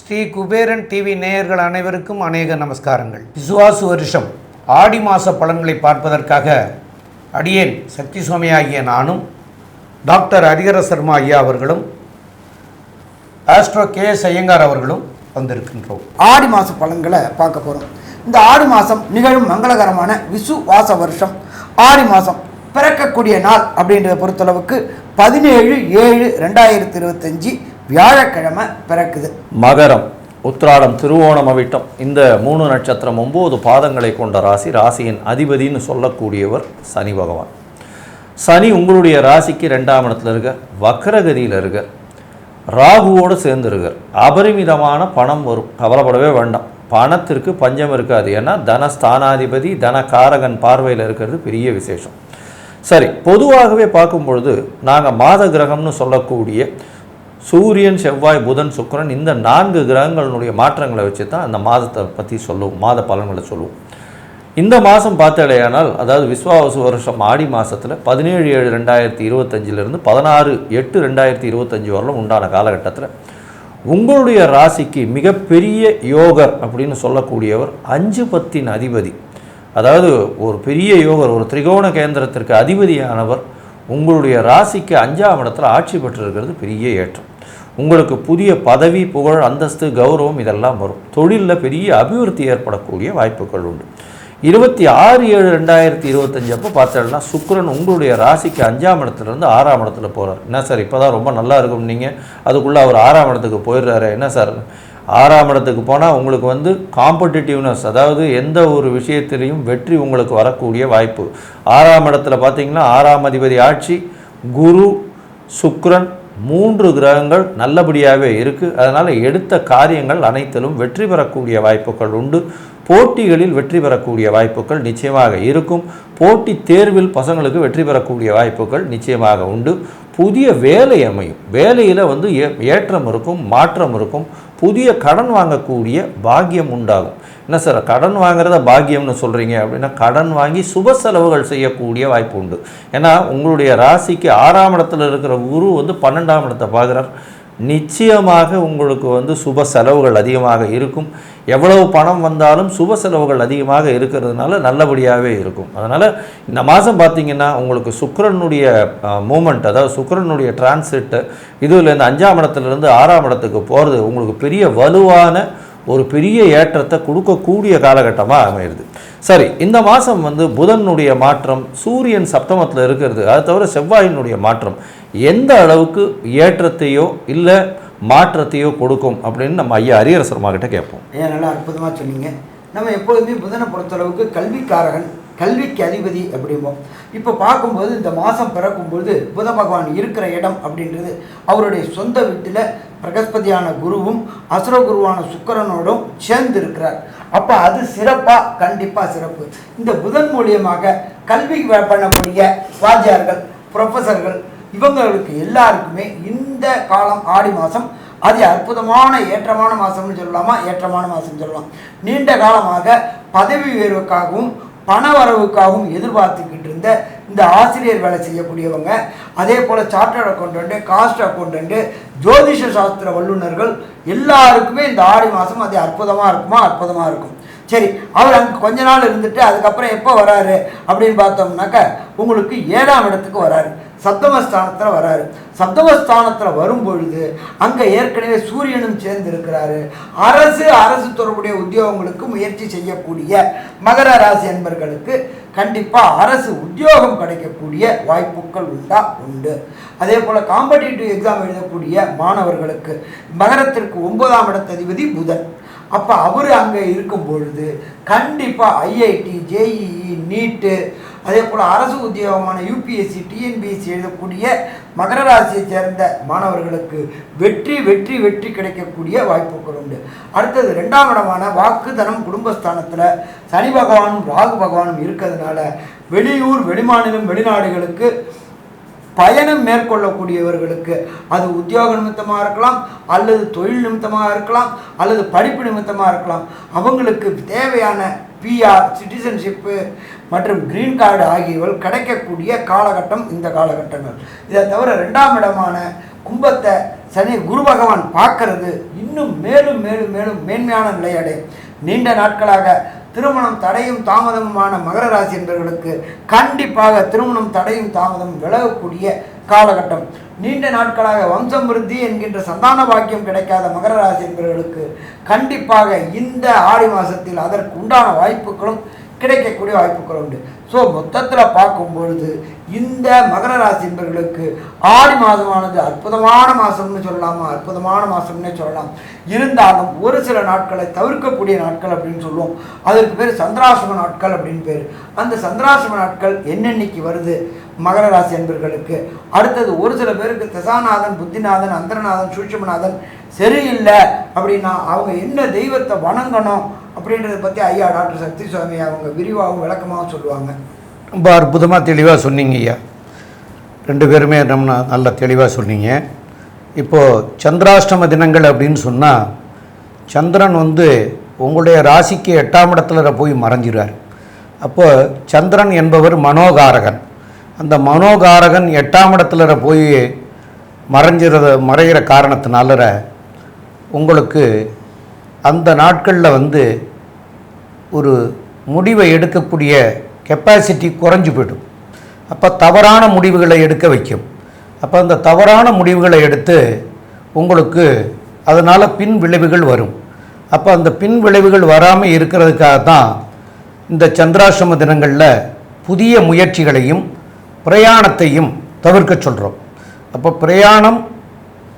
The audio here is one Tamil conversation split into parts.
ஸ்ரீ குபேரன் டிவி நேயர்கள் அனைவருக்கும் அநேக நமஸ்காரங்கள். விசுவாசு வருஷம். ஆடி மாத பலன்களை பார்ப்பதற்காக அடியேன் சக்தி சுவாமி ஆகிய நானும் டாக்டர் ஹரிஹர சர்மா ஐயா அவர்களும் ஆஸ்ட்ரோ கே எஸ் ஐயங்கார் அவர்களும் வந்திருக்கின்றோம். ஆடி மாத பலன்களை பார்க்க போகிறோம் இந்த ஆடி மாதம் நிகழும் மங்களகரமான விசுவாச வருஷம். ஆடி மாதம் பிறக்கக்கூடிய நாள் அப்படின்றத பொறுத்தளவுக்கு பதினேழு ஏழு ரெண்டாயிரத்தி இருபத்தஞ்சி வியாழக்கிழமை பிறக்குது. மகரம் உத்திராடம் திருவோணம் அவிட்டம் இந்த மூணு நட்சத்திரம் ஒம்பது பாதங்களை கொண்ட ராசி ராசியின் அதிபதின்னு சொல்லக்கூடியவர் சனி பகவான். சனி உங்களுடைய ராசிக்கு ரெண்டாம் இடத்துல இருக்க வக்ரகதியில் இருக்க ராகுவோடு சேர்ந்துருக்கார் அபரிமிதமான பணம் வரும். கவலைப்படவே வேண்டாம். பணத்திற்கு பஞ்சம் இருக்காது. ஏன்னா தனஸ்தானாதிபதி தனகாரகன் பார்வையில் இருக்கிறது பெரிய விசேஷம். சரி பொதுவாகவே பார்க்கும் பொழுது நாங்கள் மாத கிரகம்னு சொல்லக்கூடிய சூரியன் செவ்வாய் புதன் சுக்கிரன் இந்த நான்கு கிரகங்களுடைய மாற்றங்களை வச்சு தான் அந்த மாதத்தை பற்றி சொல்லுவோம் மாத பலன்களை சொல்லுவோம். இந்த மாதம் பார்த்தாலேயானால் அதாவது விஸ்வாவசு வருஷம் ஆடி மாதத்தில் பதினேழு ஏழு ரெண்டாயிரத்தி இருபத்தஞ்சிலிருந்து பதினாறு எட்டு ரெண்டாயிரத்தி இருபத்தஞ்சி வரலும் உண்டான காலகட்டத்தில் உங்களுடைய ராசிக்கு மிகப்பெரிய யோகர் அப்படின்னு சொல்லக்கூடியவர் அஞ்சு பத்தின் அதிபதி. அதாவது ஒரு பெரிய யோகர் ஒரு திரிகோண கேந்திரத்திற்கு அதிபதியானவர் உங்களுடைய ராசிக்கு அஞ்சாம் இடத்துல ஆட்சி பெற்றிருக்கிறது பெரிய ஏற்றம். உங்களுக்கு புதிய பதவி புகழ் அந்தஸ்து கௌரவம் இதெல்லாம் வரும். தொழிலில் பெரிய அபிவிருத்தி ஏற்படக்கூடிய வாய்ப்புகள் உண்டு. இருபத்தி ஆறு ஏழு ரெண்டாயிரத்தி இருபத்தஞ்சு அப்போ பார்த்தோம்னா சுக்கிரன் உங்களுடைய ராசிக்கு அஞ்சாம் இடத்துலேருந்து ஆறாம் இடத்துல போகிறார் என்ன சார் இப்போ தான் ரொம்ப நல்லா இருக்கும் நீங்கள் அதுக்குள்ளே அவர் ஆறாம் இடத்துக்கு போயிடுறாரு. என்ன சார்? ஆறாம் இடத்துக்கு போனால் உங்களுக்கு வந்து காம்படிட்டிவ்னஸ் அதாவது எந்த ஒரு விஷயத்திலையும் வெற்றி உங்களுக்கு வரக்கூடிய வாய்ப்பு. ஆறாம் இடத்துல பார்த்தீங்கன்னா ஆறாம் அதிபதி ஆட்சி குரு சுக்ரன் மூன்று கிரகங்கள் நல்லபடியாகவே இருக்குது அதனால் எடுத்த காரியங்கள் அனைத்திலும் வெற்றி பெறக்கூடிய வாய்ப்புகள் உண்டு. போட்டிகளில் வெற்றி பெறக்கூடிய வாய்ப்புகள் நிச்சயமாக இருக்கும். போட்டி தேர்வில் பசங்களுக்கு வெற்றி பெறக்கூடிய வாய்ப்புகள் நிச்சயமாக உண்டு. புதிய வேலை அமையும். வேலையில் வந்து ஏ ஏற்றம் இருக்கும் மாற்றம் இருக்கும். புதிய கடன் வாங்கக்கூடிய பாக்கியம் உண்டாகும். என்ன சார் கடன் வாங்குறத பாக்கியம்னு சொல்கிறீங்க அப்படின்னா கடன் வாங்கி சுப செலவுகள் செய்யக்கூடிய வாய்ப்பு உண்டு. ஏன்னா உங்களுடைய ராசிக்கு ஆறாம் இடத்துல இருக்கிற குரு வந்து பன்னெண்டாம் இடத்தை பார்க்குறார். நிச்சயமாக உங்களுக்கு வந்து சுப செலவுகள் அதிகமாக இருக்கும். எவ்வளவு பணம் வந்தாலும் சுப செலவுகள் அதிகமாக இருக்கிறதுனால நல்லபடியாகவே இருக்கும். அதனால் இந்த மாதம் பார்த்தீங்கன்னா உங்களுக்கு சுக்கரனுடைய மூமெண்ட் அதாவது சுக்கரனுடைய டிரான்சிட்டு இதுல இந்த அஞ்சாம் இடத்துலேருந்து ஆறாம் இடத்துக்கு போகிறது உங்களுக்கு பெரிய வலுவான ஒரு பெரிய ஏற்றத்தை கொடுக்கக்கூடிய காலகட்டமாக அமையிறது. சரி இந்த மாதம் வந்து புதனுடைய மாற்றம் சூரியன் சப்தமத்தில் இருக்கிறது. அது தவிர செவ்வாயினுடைய மாற்றம் எந்த அளவுக்கு ஏற்றத்தையோ இல்லை மாற்றத்தையோ கொடுக்கும் அப்படின்னு நம்ம ஐயா அரியரசர்மா கிட்ட கேட்போம். ஏன் நல்லா அற்புதமாக சொன்னீங்க. நம்ம எப்பொழுதுமே புதனை பொறுத்தளவுக்கு கல்விக்காரகன் கல்விக்கு அதிபதி அப்படிம்போம். இப்போ பார்க்கும்போது இந்த மாதம் பிறக்கும்போது புத பகவான் இருக்கிற இடம் அப்படின்றது அவருடைய சொந்த வீட்டில் பிரகஸ்பதியான குருவும் அசுர குருவான சுக்கரனோடும் சேர்ந்து இருக்கிறார் அப்போ அது சிறப்பாக கண்டிப்பாக சிறப்பு. இந்த புதன் மூலியமாக கல்வி பண்ணக்கூடிய வாத்தியார்கள் ப்ரொஃபஸர்கள் இவங்களுக்கு எல்லாருக்குமே இந்த காலம் ஆடி மாதம் அது அற்புதமான ஏற்றமான மாதம்னு சொல்லலாமா? ஏற்றமான மாதம்னு சொல்லலாம். நீண்ட காலமாக பதவி உயர்வுக்காகவும் பண வரவுக்காகவும் எதிர்பார்த்துக்கிட்டு இருந்த இந்த ஆசிரியர் வேலை செய்யக்கூடியவங்க அதே போல் சார்ட்டர்ட் அக்கௌண்டன்ட்டு காஸ்ட் அக்கௌண்டன்ட்டு ஜோதிஷ சாஸ்திர வல்லுநர்கள் எல்லாருக்குமே இந்த ஆடி மாதம் அது அற்புதமாக இருக்குமா? அற்புதமாக இருக்கும். சரி அவர் அங்கே கொஞ்ச நாள் இருந்துட்டு அதுக்கப்புறம் எப்போ வராரு? அப்படின்னு பார்த்தோம்னாக்க உங்களுக்கு ஏழாம் இடத்துக்கு வராரு. சப்தமஸ்தானத்தில் வராரு. சப்தமஸ்தானத்தில் வரும் பொழுது அங்கே ஏற்கனவே சூரியனும் சேர்ந்து இருக்கிறாரு அரசு அரசு தொடர்புடைய உத்தியோகங்களுக்கு முயற்சி செய்யக்கூடிய மகர ராசி என்பர்களுக்கு கண்டிப்பாக அரசு உத்தியோகம் கிடைக்கக்கூடிய வாய்ப்புகள் உண்டா? உண்டு. அதே போல் காம்படிட்டிவ் எக்ஸாம் எழுதக்கூடிய மாணவர்களுக்கு மகரத்திற்கு ஒன்பதாம் இடத்ததிபதி புதன். அப்போ அவர் அங்கே இருக்கும் பொழுது கண்டிப்பாக ஐஐடி ஜேஇஇ நீட்டு அதே போல் அரசு உத்தியோகமான யூபிஎஸ்சி டிஎன்பிஎஸ்சி எழுதக்கூடிய மகர ராசியை சேர்ந்த மாணவர்களுக்கு வெற்றி வெற்றி வெற்றி கிடைக்கக்கூடிய வாய்ப்புகள் உண்டு. அடுத்தது ரெண்டாம் இடமான வாக்குதனம் குடும்பஸ்தானத்தில் சனி பகவானும் ராகு பகவானும் இருக்கிறதுனால வெளியூர் வெளிமாநிலம் வெளிநாடுகளுக்கு பயணம் மேற்கொள்ளக்கூடியவர்களுக்கு அது உத்தியோக நிமித்தமாக இருக்கலாம் அல்லது தொழில் நிமித்தமாக இருக்கலாம் அல்லது படிப்பு நிமித்தமாக இருக்கலாம். அவங்களுக்கு தேவையான பிஆர் சிட்டிசன்ஷிப்பு மற்றும் கிரீன் கார்டு ஆகியவை கிடைக்கக்கூடிய காலகட்டம் இந்த காலகட்டங்கள். இதை தவிர ரெண்டாம் இடமான கும்பத்தை சனி குரு பகவான் பார்க்கறது இன்னும் மேலும் மேலும் மேலும் மேன்மையான நிலையடையும் நீண்ட நாட்களாக திருமணம் தடையும் தாமதமுமான மகர ராசி என்பவர்களுக்கு கண்டிப்பாக திருமணம் தடையும் தாமதம் விலகக்கூடிய காலகட்டம். நீண்ட நாட்களாக வம்சம் விருத்தி என்கின்ற சந்தான பாக்கியம் கிடைக்காத மகர ராசி என்பவர்களுக்கு கண்டிப்பாக இந்த ஆடி மாதத்தில் அதற்கு உண்டான வாய்ப்புகளும் கிடைக்கக்கூடிய வாய்ப்புகள் உண்டு. ஸோ மொத்தத்தில் பார்க்கும் பொழுது இந்த மகர ராசி என்பவர்களுக்கு ஆடி மாதமானது அற்புதமான மாதம்னு சொல்லலாமா? அற்புதமான மாதம்னே சொல்லலாம். இருந்தாலும் ஒரு சில நாட்களை தவிர்க்கக்கூடிய நாட்கள் அப்படின்னு சொல்லுவோம். அதற்கு பேர் சந்திராசிரம நாட்கள் அப்படின்னு பேர். அந்த சந்திராசிரம நாட்கள் என்னென்னைக்கு வருது? மகர ராசி என்பர்களுக்கு. அடுத்தது ஒரு சில பேருக்கு தசாநாதன் புத்திநாதன் அந்தரநாதன் சூட்சமநாதன் சரியில்லை அப்படின்னா அவங்க என்ன தெய்வத்தை வணங்கணும்? அப்படின்றத பற்றி ஐயா டாக்டர் சக்தி சுவாமி அவங்க விரிவாகவும் விளக்கமாகவும் சொல்லுவாங்க. ரொம்ப அற்புதமாக தெளிவாக சொன்னீங்க ஐயா. ரெண்டு பேருமே நம்ம நல்ல தெளிவாக சொன்னீங்க. இப்போது சந்திராஷ்டம தினங்கள் அப்படின்னு சொன்னால் சந்திரன் வந்து உங்களுடைய ராசிக்கு எட்டாம் இடத்துல போய் மறைஞ்சிடுவார் அப்போது சந்திரன் என்பவர் மனோகாரகன். அந்த மனோகாரகன் எட்டாம் இடத்துல போய் மறைஞ்சிறத மறைகிற காரணத்தினால உங்களுக்கு அந்த நாட்களில் வந்து ஒரு முடிவை எடுக்கக்கூடிய கெப்பாசிட்டி குறைஞ்சு போயிடும். அப்போ தவறான முடிவுகளை எடுக்க வைக்கும். அப்போ அந்த தவறான முடிவுகளை எடுத்து உங்களுக்கு அதனால் பின் விளைவுகள் வரும். அப்போ அந்த பின் விளைவுகள் வராமல் இருக்கிறதுக்காக தான் இந்த சந்திராசிரம தினங்களில் புதிய முயற்சிகளையும் பிரயாணத்தையும் தவிர்க்க சொல்கிறோம் அப்போ பிரயாணம்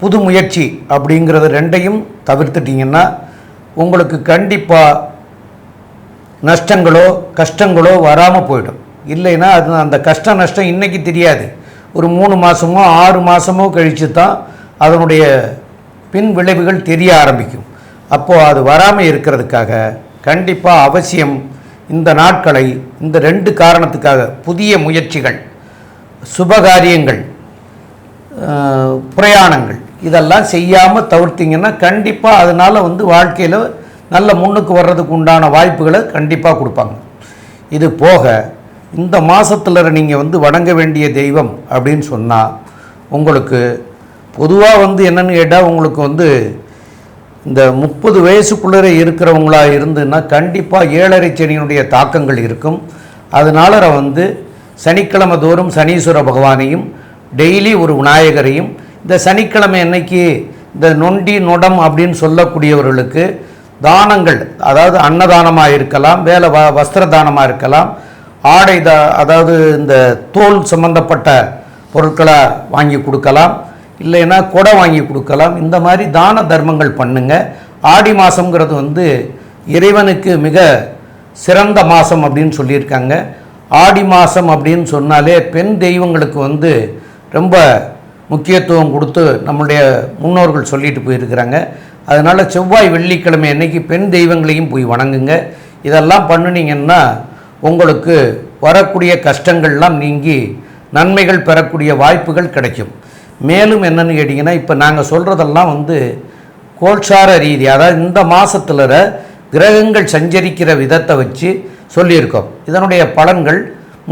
புது முயற்சி அப்படிங்கிறது ரெண்டையும் தவிர்த்துட்டிங்கன்னா உங்களுக்கு கண்டிப்பாக நஷ்டங்களோ கஷ்டங்களோ வராமல் போயிடும். இல்லைன்னா அது அந்த கஷ்ட நஷ்டம் இன்றைக்கி தெரியாது. ஒரு மூணு மாதமோ ஆறு மாதமோ கழித்து தான் அதனுடைய பின் விளைவுகள் தெரிய ஆரம்பிக்கும். அப்போது அது வராமல் இருக்கிறதுக்காக கண்டிப்பாக அவசியம் இந்த நாட்களை இந்த ரெண்டு காரணத்துக்காக புதிய முயற்சிகள் சுபகாரியங்கள் பிரயாணங்கள் இதெல்லாம் செய்யாமல் தவிர்த்திங்கன்னா கண்டிப்பாக அதனால் வந்து வாழ்க்கையில் நல்ல முன்னுக்கு வர்றதுக்கு உண்டான வாய்ப்புகளை கண்டிப்பாக கொடுப்பாங்க. இது போக இந்த மாதத்தில் நீங்கள் வந்து வணங்க வேண்டிய தெய்வம் அப்படின்னு சொன்னால் உங்களுக்கு பொதுவாக வந்து என்னன்னு கேட்டால் உங்களுக்கு வந்து இந்த முப்பது வயசுக்குள்ளே இருக்கிறவங்களா இருந்துன்னா கண்டிப்பாக ஏழரை சனியினுடைய தாக்கங்கள் இருக்கும். அதனால வந்து சனிக்கிழமை தோறும் சனீஸ்வர பகவானையும் டெய்லி ஒரு விநாயகரையும் இந்த சனிக்கிழமை அன்னைக்கு இந்த நொண்டி நொடம் அப்படின்னு சொல்லக்கூடியவர்களுக்கு தானங்கள் அதாவது அன்னதானமாக இருக்கலாம் வேலை வ வஸ்திர தானமாக இருக்கலாம் ஆடை த அதாவது இந்த தோல் சம்பந்தப்பட்ட பொருட்களை வாங்கி கொடுக்கலாம் இல்லைன்னா கொடை வாங்கி கொடுக்கலாம். இந்த மாதிரி தான தர்மங்கள் பண்ணுங்க. ஆடி மாதங்கிறது வந்து இறைவனுக்கு மிக சிறந்த மாதம் அப்படின்னு சொல்லியிருக்காங்க. ஆடி மாதம் அப்படின்னு சொன்னாலே பெண் தெய்வங்களுக்கு வந்து ரொம்ப முக்கியத்துவம் கொடுத்து நம்முடைய முன்னோர்கள் சொல்லிட்டு போயிருக்கிறாங்க. அதனால் செவ்வாய் வெள்ளிக்கிழமை அன்னைக்கு பெண் தெய்வங்களையும் போய் வணங்குங்க. இதெல்லாம் பண்ணுனீங்கன்னா உங்களுக்கு வரக்கூடிய கஷ்டங்கள்லாம் நீங்கி நன்மைகள் பெறக்கூடிய வாய்ப்புகள் கிடைக்கும். மேலும் என்னன்னு கேட்டிங்கன்னா இப்போ நாங்கள் சொல்கிறதெல்லாம் வந்து கோல்சார ரீதி அதாவது இந்த மாதத்தில் கிரகங்கள் சஞ்சரிக்கிற விதத்தை வச்சு சொல்லியிருக்கோம். இதனுடைய பலன்கள்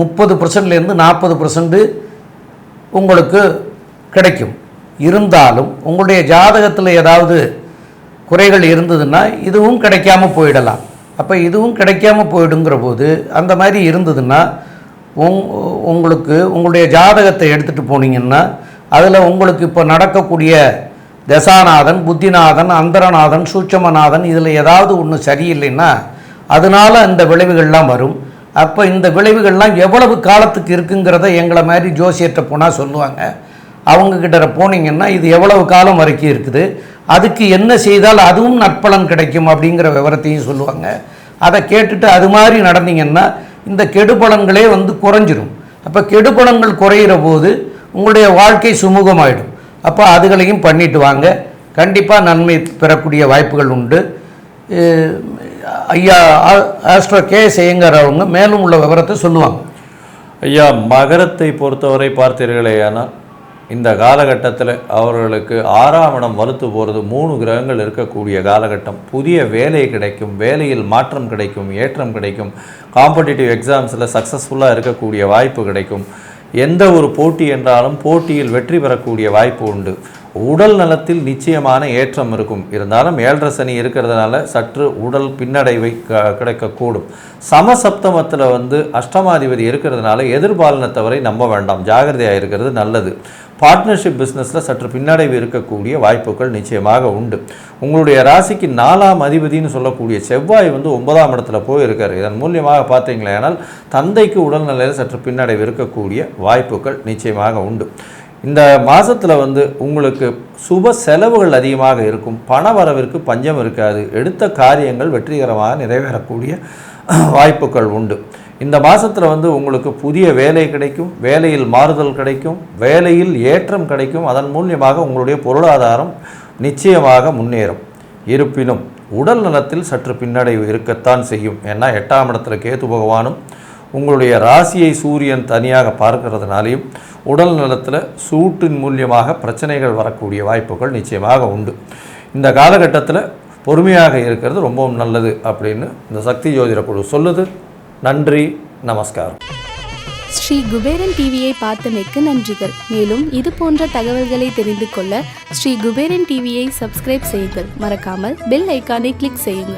முப்பது பர்சன்ட்லேருந்து நாற்பது பர்சன்ட் உங்களுக்கு கிடைக்கும். இருந்தாலும் உங்களுடைய ஜாதகத்தில் ஏதாவது குறைகள் இருந்ததுன்னா இதுவும் கிடைக்காம போயிடலாம். அப்போ இதுவும் கிடைக்காம போயிடுங்கிற போது அந்த மாதிரி இருந்ததுன்னா உங் உங்களுக்கு உங்களுடைய ஜாதகத்தை எடுத்துகிட்டு போனீங்கன்னா அதில் உங்களுக்கு இப்போ நடக்கக்கூடிய தசாநாதன் புத்திநாதன் அந்தரநாதன் சூட்சமநாதன் இதில் ஏதாவது ஒன்று சரியில்லைன்னா அதனால் இந்த விளைவுகள்லாம் வரும். அப்போ இந்த விளைவுகள்லாம் எவ்வளவு காலத்துக்கு இருக்குங்கிறத எங்களை மாதிரி ஜோசியர்கிட்ட போனால் சொல்லுவாங்க. அவங்கக்கிட்ட போனீங்கன்னா இது எவ்வளவு காலம் வரைக்கும் இருக்குது? அதுக்கு என்ன செய்தால் அதுவும் நற்பலன் கிடைக்கும் அப்படிங்கிற விவரத்தையும் சொல்லுவாங்க. அதை கேட்டுட்டு அது மாதிரி நடந்தீங்கன்னா இந்த கெடுபலன்களே வந்து குறைஞ்சிரும். அப்போ கெடுபலன்கள் குறையிற போது உங்களுடைய வாழ்க்கை சுமூகமாயிடும். அப்போ அதுகளையும் பண்ணிட்டு வாங்க. கண்டிப்பாக நன்மை பெறக்கூடிய வாய்ப்புகள் உண்டு. ஐயா ஆ- ஆஸ்ட்ரோ கே செய்யங்கர் அவங்க மேலும் உள்ள விவரத்தை சொல்லுவாங்க. ஐயா மகரத்தை பொறுத்தவரை பார்த்தீர்களேயானால் இந்த காலகட்டத்தில் அவர்களுக்கு ஆறாம் இடம் வலுத்து போகிறது. மூணு கிரகங்கள் இருக்கக்கூடிய காலகட்டம். புதிய வேலை கிடைக்கும் வேலையில் மாற்றம் கிடைக்கும் ஏற்றம் கிடைக்கும். காம்படிட்டிவ் எக்ஸாம்ஸில் சக்ஸஸ்ஃபுல்லாக இருக்கக்கூடிய வாய்ப்பு கிடைக்கும். எந்த ஒரு போட்டி என்றாலும் போட்டியில் வெற்றி பெறக்கூடிய வாய்ப்பு உண்டு. உடல் நலத்தில் நிச்சயமான ஏற்றம் இருக்கும். இருந்தாலும் ஏழரை சனி இருக்கிறதுனால சற்று உடல் பின்னடைவை க- கிடைக்கக்கூடும். சமசப்தமத்தில் வந்து அஷ்டமாதிபதி இருக்கிறதுனால எதிர்பாலினத்தவரை நம்ப வேண்டாம். ஜாகிரதையாக இருக்கிறது நல்லது. பார்ட்னர்ஷிப் பிஸ்னஸில் சற்று பின்னடைவு இருக்கக்கூடிய வாய்ப்புகள் நிச்சயமாக உண்டு. உங்களுடைய ராசிக்கு நாலாம் அதிபதினு சொல்லக்கூடிய செவ்வாய் வந்து ஒன்பதாம் இடத்துல போயிருக்கார். இதன் மூலியமாக பார்த்தீங்களேனால் தந்தைக்கு உடல்நிலையில் சற்று பின்னடைவு இருக்கக்கூடிய வாய்ப்புகள் நிச்சயமாக உண்டு. இந்த மாதத்தில் வந்து உங்களுக்கு சுப செலவுகள் அதிகமாக இருக்கும். பண வரவிற்கு பஞ்சம் இருக்காது. எடுத்த காரியங்கள் வெற்றிகரமாக நிறைவேறக்கூடிய வாய்ப்புகள் உண்டு. இந்த மாதத்தில் வந்து உங்களுக்கு புதிய வேலை கிடைக்கும். வேலையில் மாறுதல் கிடைக்கும். வேலையில் ஏற்றம் கிடைக்கும். அதன் மூலியமாக உங்களுடைய பொருளாதாரம் நிச்சயமாக முன்னேறும். இருப்பினும் உடல் நலத்தில் சற்று பின்னடைவு இருக்கத்தான் செய்யும். ஏன்னா எட்டாம் இடத்துல கேது பகவானும் உங்களுடைய ராசியை சூரியன் தனியாக பார்க்கறதுனாலையும் உடல் நலத்தில் சூட்டின் மூலியமாக பிரச்சனைகள் வரக்கூடிய வாய்ப்புகள் நிச்சயமாக உண்டு. இந்த காலகட்டத்தில் பொறுமையாக இருக்கிறது ரொம்பவும் நல்லது அப்படின்னு இந்த சக்தி ஜோதிட குழு சொல்லுது. நன்றி நமஸ்காரம். ஸ்ரீ குபேரன் டிவியை பார்த்தமைக்கு நன்றிகள். மேலும் இது போன்ற தகவல்களை தெரிந்து கொள்ள ஸ்ரீ குபேரன் டிவியை சப்ஸ்கிரைப் செய்யுங்கள். மறக்காமல் பெல் ஐக்கானை கிளிக் செய்யுங்கள்.